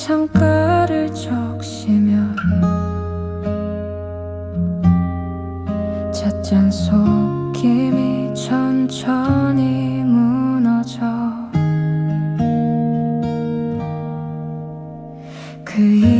창가를 적시면 찻잔 속김이 천천히 무너져 그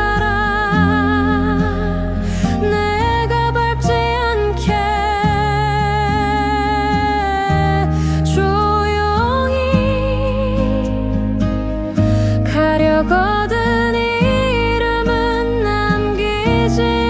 거든 이름은 남기지